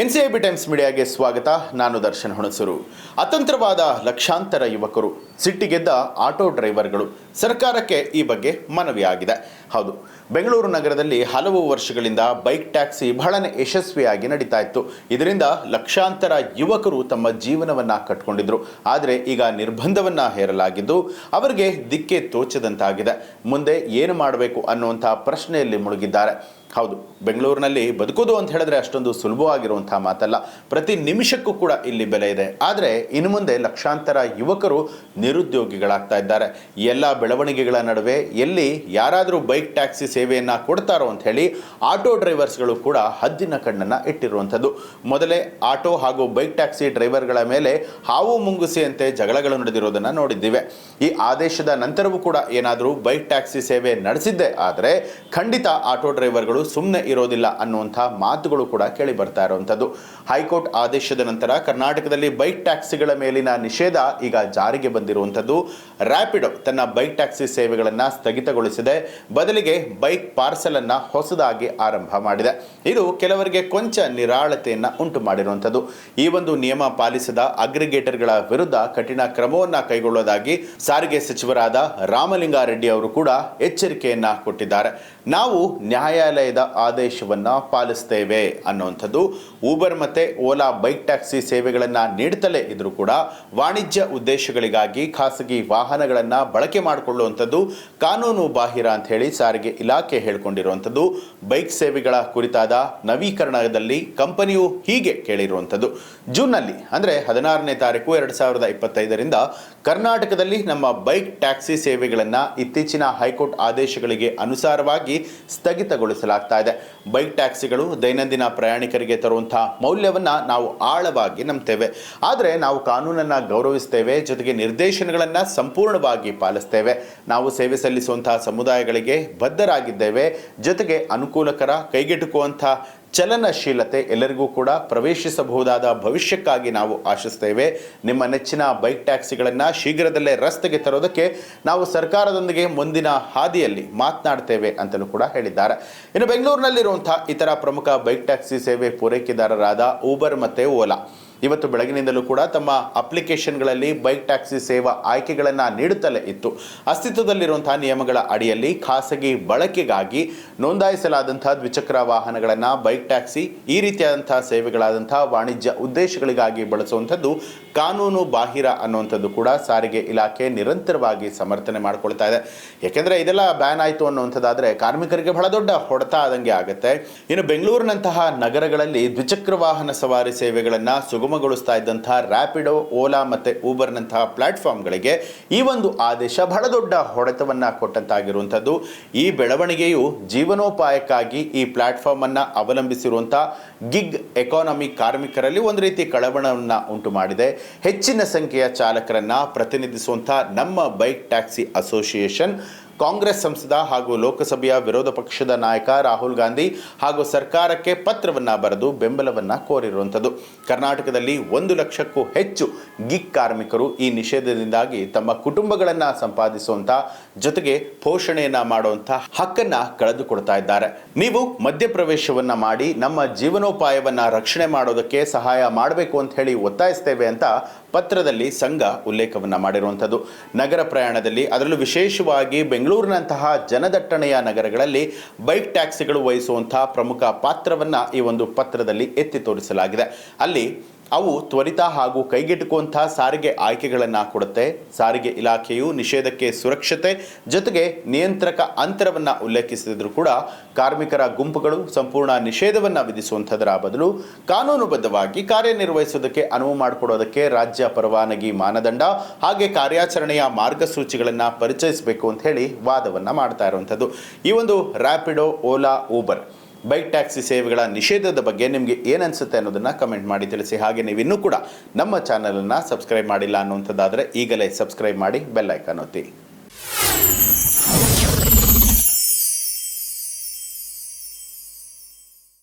N C I B Times ಮೀಡಿಯಾಗೆ ಸ್ವಾಗತ. ನಾನು ದರ್ಶನ್ ಹುಣಸೂರು. ಅತಂತ್ರವಾದ ಲಕ್ಷಾಂತರ ಯುವಕರು ಸಿಟ್ಟಿಗೆದ್ದ ಆಟೋ ಡ್ರೈವರ್ಗಳು ಸರ್ಕಾರಕ್ಕೆ ಈ ಬಗ್ಗೆ ಮನವಿ ಆಗಿದೆ ಹೌದು, ಬೆಂಗಳೂರು ನಗರದಲ್ಲಿ ಹಲವು ವರ್ಷಗಳಿಂದ ಬೈಕ್ ಟ್ಯಾಕ್ಸಿ ಬಹಳನೇ ಯಶಸ್ವಿಯಾಗಿ ನಡೀತಾ ಇತ್ತು. ಇದರಿಂದ ಲಕ್ಷಾಂತರ ಯುವಕರು ತಮ್ಮ ಜೀವನವನ್ನು ಕಟ್ಕೊಂಡಿದ್ರು. ಆದರೆ ಈಗ ನಿರ್ಬಂಧವನ್ನು ಹೇರಲಾಗಿದ್ದು ಅವರಿಗೆ ದಿಕ್ಕೆ ತೋಚದಂತಾಗಿದೆ. ಮುಂದೆ ಏನು ಮಾಡಬೇಕು ಅನ್ನುವಂಥ ಪ್ರಶ್ನೆಯಲ್ಲಿ ಮುಳುಗಿದ್ದಾರೆ. ಹೌದು, ಬೆಂಗಳೂರಿನಲ್ಲಿ ಬದುಕೋದು ಅಂತ ಹೇಳಿದ್ರೆ ಅಷ್ಟೊಂದು ಸುಲಭವಾಗಿರುವಂತಹ ಮಾತಲ್ಲ. ಪ್ರತಿ ನಿಮಿಷಕ್ಕೂ ಕೂಡ ಇಲ್ಲಿ ಬೆಲೆ ಇದೆ. ಆದರೆ ಇನ್ನು ಮುಂದೆ ಲಕ್ಷಾಂತರ ಯುವಕರು ನಿರುದ್ಯೋಗಿಗಳಾಗ್ತಾ ಇದ್ದಾರೆ. ಎಲ್ಲ ಬೆಳವಣಿಗೆಗಳ ನಡುವೆ ಎಲ್ಲಿ ಯಾರಾದರೂ ಬೈಕ್, ಟ್ಯಾಕ್ಸಿ ಸೇವೆಯನ್ನು ಕೊಡ್ತಾರೋ ಅಂತ ಹೇಳಿ ಆಟೋ ಡ್ರೈವರ್ಸ್ಗಳು ಕೂಡ ಹದ್ದಿನ ಕಣ್ಣನ್ನು ಇಟ್ಟಿರುವಂಥದ್ದು. ಮೊದಲೇ ಆಟೋ ಹಾಗೂ ಬೈಕ್, ಟ್ಯಾಕ್ಸಿ ಡ್ರೈವರ್ಗಳ ಮೇಲೆ ಹಾವು ಮುಂಗುಸಿಯಂತೆ ಜಗಳಗಳು ನಡೆದಿರೋದನ್ನು ನೋಡಿದ್ದೀವಿ. ಈ ಆದೇಶದ ನಂತರವೂ ಕೂಡ ಏನಾದರೂ ಬೈಕ್, ಟ್ಯಾಕ್ಸಿ ಸೇವೆ ನಡೆಸಿದ್ದೆ ಆದರೆ ಖಂಡಿತ ಆಟೋ ಡ್ರೈವರ್ಗಳು ಸುಮ್ಮನೆ ಇರೋದಿಲ್ಲ ಅನ್ನುವಂಥ ಮಾತುಗಳು ಕೂಡ ಕೇಳಿ ಬರ್ತಾ ಇರುವಂಥದ್ದು. ಹೈಕೋರ್ಟ್ ಆದೇಶದ ನಂತರ ಕರ್ನಾಟಕದಲ್ಲಿ ಬೈಕ್ ಟ್ಯಾಕ್ಸಿಗಳ ಮೇಲಿನ ನಿಷೇಧ ಈಗ ಜಾರಿಗೆ ಬಂದಿರುವಂಥದ್ದು. ರ್ಯಾಪಿಡೋ ತನ್ನ ಬೈಕ್ ಟ್ಯಾಕ್ಸಿ ಸೇವೆಗಳನ್ನು ಸ್ಥಗಿತಗೊಳಿಸಿದೆ. ಬದಲಿಗೆ ಬೈಕ್ ಪಾರ್ಸಲ್ ಅನ್ನ ಹೊಸದಾಗಿ ಆರಂಭ ಮಾಡಿದೆ. ಇದು ಕೆಲವರಿಗೆ ಕೊಂಚ ನಿರಾಳತೆಯನ್ನ ಉಂಟು ಮಾಡಿರುವಂಥದ್ದು. ಈ ಒಂದು ನಿಯಮ ಪಾಲಿಸದ ಅಗ್ರಿಗೇಟರ್ಗಳ ವಿರುದ್ಧ ಕಠಿಣ ಕ್ರಮವನ್ನ ಕೈಗೊಳ್ಳೋದಾಗಿ ಸಾರಿಗೆ ಸಚಿವರಾದ ರಾಮಲಿಂಗಾರೆಡ್ಡಿ ಅವರು ಕೂಡ ಎಚ್ಚರಿಕೆಯನ್ನ ಕೊಟ್ಟಿದ್ದಾರೆ. ನಾವು ನ್ಯಾಯಾಲಯದ ಆದೇಶವನ್ನ ಪಾಲಿಸ್ತೇವೆ ಅನ್ನುವಂಥದ್ದು. ಊಬರ್ ಮತ್ತೆ ಓಲಾ ಬೈಕ್ ಟ್ಯಾಕ್ಸಿ ಸೇವೆಗಳನ್ನು ನೀಡುತ್ತಲೇ ಇದ್ರೂ ಕೂಡ ವಾಣಿಜ್ಯ ಉದ್ದೇಶಗಳಿಗಾಗಿ ಖಾಸಗಿ ವಾಹನಗಳನ್ನು ಬಳಕೆ ಮಾಡಿಕೊಳ್ಳುವಂಥದ್ದು ಕಾನೂನು ಬಾಹಿರ ಅಂತ ಹೇಳಿ ಸಾರಿಗೆ ಇಲಾಖೆ ಹೇಳಿಕೊಂಡಿರುವಂಥದ್ದು. ಬೈಕ್ ಸೇವೆಗಳ ಕುರಿತಾದ ನವೀಕರಣದಲ್ಲಿ ಕಂಪನಿಯು ಹೀಗೆ ಕೇಳಿರುವಂಥದ್ದು. ಜೂನ್ನಲ್ಲಿ, ಅಂದರೆ ಹದಿನಾರನೇ ತಾರೀಕು ಎರಡು ಸಾವಿರದ ಇಪ್ಪತ್ತೈದರಿಂದ ಕರ್ನಾಟಕದಲ್ಲಿ ನಮ್ಮ ಬೈಕ್ ಟ್ಯಾಕ್ಸಿ ಸೇವೆಗಳನ್ನು ಇತ್ತೀಚಿನ ಹೈಕೋರ್ಟ್ ಆದೇಶಗಳಿಗೆ ಅನುಸಾರವಾಗಿ ಸ್ಥಗಿತಗೊಳಿಸಲಾಗ್ತಾ ಇದೆ. ಬೈಕ್ ಟ್ಯಾಕ್ಸಿಗಳು ದೈನಂದಿನ ಪ್ರಯಾಣಿಕರಿಗೆ ತರುವಂತಹ ಮೌಲ್ಯವನ್ನು ನಾವು ಆಳವಾಗಿ ನಂಬ್ತೇವೆ. ಆದರೆ ನಾವು ಕಾನೂನನ್ನು ಗೌರವಿಸ್ತೇವೆ, ಜೊತೆಗೆ ನಿರ್ದೇಶನಗಳನ್ನು ಸಂಪೂರ್ಣವಾಗಿ ಪಾಲಿಸ್ತೇವೆ. ನಾವು ಸೇವೆ ಸಲ್ಲಿಸುವಂತಹ ಸಮುದಾಯಗಳಿಗೆ ಬದ್ಧರಾಗಿದ್ದೇವೆ. ಜೊತೆಗೆ ಅನುಕೂಲಕರ ಕೈಗೆಟುಕುವಂಥ ಚಲನಶೀಲತೆ ಎಲ್ಲರಿಗೂ ಕೂಡ ಪ್ರವೇಶಿಸಬಹುದಾದ ಭವಿಷ್ಯಕ್ಕಾಗಿ ನಾವು ಆಶಿಸ್ತೇವೆ. ನಿಮ್ಮ ನೆಚ್ಚಿನ ಬೈಕ್ ಟ್ಯಾಕ್ಸಿಗಳನ್ನು ಶೀಘ್ರದಲ್ಲೇ ರಸ್ತೆಗೆ ತರೋದಕ್ಕೆ ನಾವು ಸರ್ಕಾರದೊಂದಿಗೆ ಮುಂದಿನ ಹಾದಿಯಲ್ಲಿ ಮಾತನಾಡ್ತೇವೆ ಅಂತಲೂ ಕೂಡ ಹೇಳಿದ್ದಾರೆ. ಇನ್ನು ಬೆಂಗಳೂರಿನಲ್ಲಿರುವಂತಹ ಇತರ ಪ್ರಮುಖ ಬೈಕ್ ಟ್ಯಾಕ್ಸಿ ಸೇವೆ ಪೂರೈಕೆದಾರರಾದ ಊಬರ್ ಮತ್ತು ಓಲಾ ಇವತ್ತು ಬೆಳಗಿನಿಂದಲೂ ಕೂಡ ತಮ್ಮ ಅಪ್ಲಿಕೇಶನ್ಗಳಲ್ಲಿ ಬೈಕ್ ಟ್ಯಾಕ್ಸಿ ಸೇವಾ ಆಯ್ಕೆಗಳನ್ನು ನೀಡುತ್ತಲೇ ಇತ್ತು. ಅಸ್ತಿತ್ವದಲ್ಲಿರುವಂತಹ ನಿಯಮಗಳ ಅಡಿಯಲ್ಲಿ ಖಾಸಗಿ ಬಳಕೆಗಾಗಿ ನೋಂದಾಯಿಸಲಾದಂತಹ ದ್ವಿಚಕ್ರ ವಾಹನಗಳನ್ನು ಬೈಕ್ ಟ್ಯಾಕ್ಸಿ ಈ ರೀತಿಯಾದಂತಹ ಸೇವೆಗಳಾದಂತಹ ವಾಣಿಜ್ಯ ಉದ್ದೇಶಗಳಿಗಾಗಿ ಬಳಸುವಂಥದ್ದು ಕಾನೂನು ಬಾಹಿರ ಅನ್ನುವಂಥದ್ದು ಕೂಡ ಸಾರಿಗೆ ಇಲಾಖೆ ನಿರಂತರವಾಗಿ ಸಮರ್ಥನೆ ಮಾಡಿಕೊಳ್ತಾ ಇದೆ. ಯಾಕೆಂದರೆ ಇದೆಲ್ಲ ಬ್ಯಾನ್ ಆಯಿತು ಅನ್ನುವಂಥದ್ದಾದರೆ ಕಾರ್ಮಿಕರಿಗೆ ಬಹಳ ದೊಡ್ಡ ಹೊಡೆತ ಆದಂಗೆ ಆಗುತ್ತೆ. ಇನ್ನು ಬೆಂಗಳೂರಿನಂತಹ ನಗರಗಳಲ್ಲಿ ದ್ವಿಚಕ್ರ ವಾಹನ ಸವಾರಿ ಸೇವೆಗಳನ್ನು ಸುಗಮಗೊಳಿಸ್ತಾ ಇದ್ದಂತಹ ರ್ಯಾಪಿಡೋ ಓಲಾ ಮತ್ತು ಊಬರ್ನಂತಹ ಪ್ಲಾಟ್ಫಾರ್ಮ್ಗಳಿಗೆ ಈ ಒಂದು ಆದೇಶ ಬಹಳ ದೊಡ್ಡ ಹೊಡೆತವನ್ನು ಕೊಟ್ಟಂತಾಗಿರುವಂಥದ್ದು. ಈ ಬೆಳವಣಿಗೆಯು ಜೀವನೋಪಾಯಕ್ಕಾಗಿ ಈ ಪ್ಲಾಟ್ಫಾರ್ಮ್ ಅನ್ನು ಅವಲಂಬಿಸಿರುವಂಥ ಗಿಗ್ ಎಕಾನಮಿ ಕಾರ್ಮಿಕರಲ್ಲಿ ಒಂದು ರೀತಿ ಕಳವಳವನ್ನು ಉಂಟು ಮಾಡಿದೆ. ಹೆಚ್ಚಿನ ಸಂಖ್ಯೆಯ ಚಾಲಕರನ್ನ ಪ್ರತಿನಿಧಿಸುವಂಥ ನಮ್ಮ ಬೈಕ್ ಟ್ಯಾಕ್ಸಿ ಅಸೋಸಿಯೇಷನ್ ಕಾಂಗ್ರೆಸ್ ಸಂಸದ ಹಾಗೂ ಲೋಕಸಭೆಯ ವಿರೋಧ ಪಕ್ಷದ ನಾಯಕ ರಾಹುಲ್ ಗಾಂಧಿ ಹಾಗೂ ಸರ್ಕಾರಕ್ಕೆ ಪತ್ರವನ್ನು ಬರೆದು ಬೆಂಬಲವನ್ನು ಕೋರಿರುವಂಥದ್ದು. ಕರ್ನಾಟಕದಲ್ಲಿ ಒಂದು ಲಕ್ಷಕ್ಕೂ ಹೆಚ್ಚು ಗಿಗ್ ಕಾರ್ಮಿಕರು ಈ ನಿಷೇಧದಿಂದಾಗಿ ತಮ್ಮ ಕುಟುಂಬಗಳನ್ನು ಸಂಪಾದಿಸುವಂಥ ಜೊತೆಗೆ ಪೋಷಣೆಯನ್ನು ಮಾಡುವಂಥ ಹಕ್ಕನ್ನು ಕಳೆದುಕೊಡ್ತಾ ಇದ್ದಾರೆ. ನೀವು ಮಧ್ಯಪ್ರವೇಶವನ್ನು ಮಾಡಿ ನಮ್ಮ ಜೀವನೋಪಾಯವನ್ನು ರಕ್ಷಣೆ ಮಾಡೋದಕ್ಕೆ ಸಹಾಯ ಮಾಡಬೇಕು ಅಂತ ಹೇಳಿ ಒತ್ತಾಯಿಸ್ತೇವೆ ಅಂತ ಪತ್ರದಲ್ಲಿ ಸಂಘ ಉಲ್ಲೇಖವನ್ನು ಮಾಡಿರುವಂಥದ್ದು. ನಗರ ಪ್ರಯಾಣದಲ್ಲಿ ಅದರಲ್ಲೂ ವಿಶೇಷವಾಗಿ ಬೆಂಗಳೂರಿನಂತಹ ಜನದಟ್ಟಣೆಯ ನಗರಗಳಲ್ಲಿ ಬೈಕ್ ಟ್ಯಾಕ್ಸಿಗಳು ವಹಿಸುವಂತಹ ಪ್ರಮುಖ ಪಾತ್ರವನ್ನು ಈ ಒಂದು ಪತ್ರದಲ್ಲಿ ಎತ್ತಿ ತೋರಿಸಲಾಗಿದೆ. ಅಲ್ಲಿ ಅವು ತ್ವರಿತ ಹಾಗೂ ಕೈಗೆಟುಕುವಂತಹ ಸಾರಿಗೆ ಆಯ್ಕೆಗಳನ್ನು ಕೊಡುತ್ತೆ. ಸಾರಿಗೆ ಇಲಾಖೆಯು ನಿಷೇಧಕ್ಕೆ ಸುರಕ್ಷತೆ ಜೊತೆಗೆ ನಿಯಂತ್ರಕ ಅಂತರವನ್ನು ಉಲ್ಲೇಖಿಸಿದ್ರು ಕೂಡ ಕಾರ್ಮಿಕರ ಗುಂಪುಗಳು ಸಂಪೂರ್ಣ ನಿಷೇಧವನ್ನು ವಿಧಿಸುವಂಥದ್ರ ಬದಲು ಕಾನೂನುಬದ್ಧವಾಗಿ ಕಾರ್ಯನಿರ್ವಹಿಸೋದಕ್ಕೆ ಅನುವು ಮಾಡಿಕೊಡೋದಕ್ಕೆ ರಾಜ್ಯ ಪರವಾನಗಿ ಮಾನದಂಡ ಹಾಗೆ ಕಾರ್ಯಾಚರಣೆಯ ಮಾರ್ಗಸೂಚಿಗಳನ್ನು ಪರಿಚಯಿಸಬೇಕು ಅಂತ ಹೇಳಿ ವಾದವನ್ನು ಮಾಡ್ತಾ ಇರುವಂಥದ್ದು. ಈ ಒಂದು Rapido Ola Uber bike taxi ಸೇವೆಗಳ ನಿಷೇಧದ ಬಗ್ಗೆ ನಿಮಗೆ ಏನನ್ಸುತ್ತೆ ಅನ್ನೋದನ್ನು ಕಮೆಂಟ್ ಮಾಡಿ ತಿಳಿಸಿ. ಹಾಗೆ ನೀವು ಇನ್ನೂ ಕೂಡ ನಮ್ಮ ಚಾನಲನ್ನು ಸಬ್ಸ್ಕ್ರೈಬ್ ಮಾಡಿಲ್ಲ ಅನ್ನುವಂಥದ್ದಾದರೆ ಈಗಲೇ ಸಬ್ಸ್ಕ್ರೈಬ್ ಮಾಡಿ ಬೆಲ್ಲೈಕನ್ ಒತ್ತಿ.